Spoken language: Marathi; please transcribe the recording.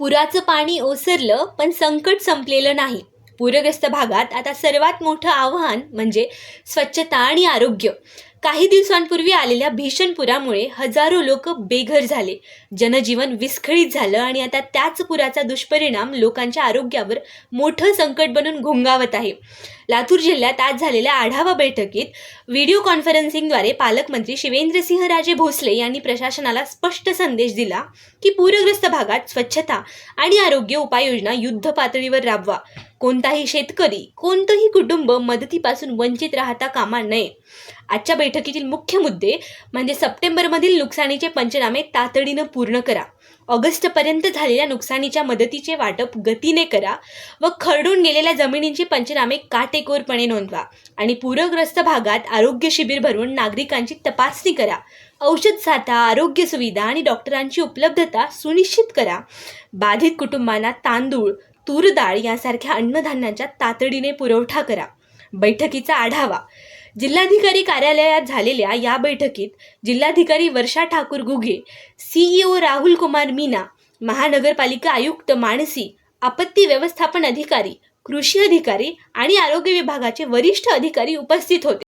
पुराचं पाणी ओसरलं पण संकट संपलेलं नाही. पूरग्रस्त भागात आता सर्वात मोठं आव्हान म्हणजे स्वच्छता आणि आरोग्य. काही दिवसांपूर्वी आलेल्या भीषण पुरामुळे हजारो लोक बेघर झाले. जनजीवन विस्कळीत झालं आणि आता त्याच पुराचा दुष्परिणाम लोकांच्या आरोग्यावर मोठं संकट बनून घोंगावत आहे. लातूर जिल्ह्यात आज झालेल्या आढावा बैठकीत व्हिडिओ कॉन्फरन्सिंगद्वारे पालकमंत्री शिवेंद्रसिंहराजे भोसले यांनी प्रशासनाला स्पष्ट संदेश दिला की पूरग्रस्त भागात स्वच्छता आणि आरोग्य उपाययोजना युद्ध पातळीवर राबवा. कोणताही शेतकरी कोणतंही कुटुंब मदतीपासून वंचित राहता कामा नये. आजच्या बैठकीतील मुख्य मुद्दे म्हणजे सप्टेंबरमधील नुकसानीचे पंचनामे तातडीनं पूर्ण करा. ऑगस्टपर्यंत झालेल्या नुकसानीच्या मदतीचे वाटप गतीने करा व खरडून गेलेल्या जमिनींची पंचनामे काटेकोरपणे नोंदवा आणि पूरग्रस्त भागात आरोग्य शिबिर भरवून नागरिकांची तपासणी करा. औषध साठा आरोग्य सुविधा आणि डॉक्टरांची उपलब्धता सुनिश्चित करा. बाधित कुटुंबांना तांदूळ तूर डाळ यासारख्या अन्नधान्यांच्या तातडीने पुरवठा करा. बैठकीचा आढावा. जिल्हाधिकारी कार्यालयात झालेल्या या बैठकीत जिल्हाधिकारी वर्षा ठाकूर घुगे सीईओ राहुल कुमार मीना महानगरपालिका आयुक्त मानसी आपत्ती व्यवस्थापन अधिकारी कृषी अधिकारी आणि आरोग्य विभागाचे वरिष्ठ अधिकारी उपस्थित होते.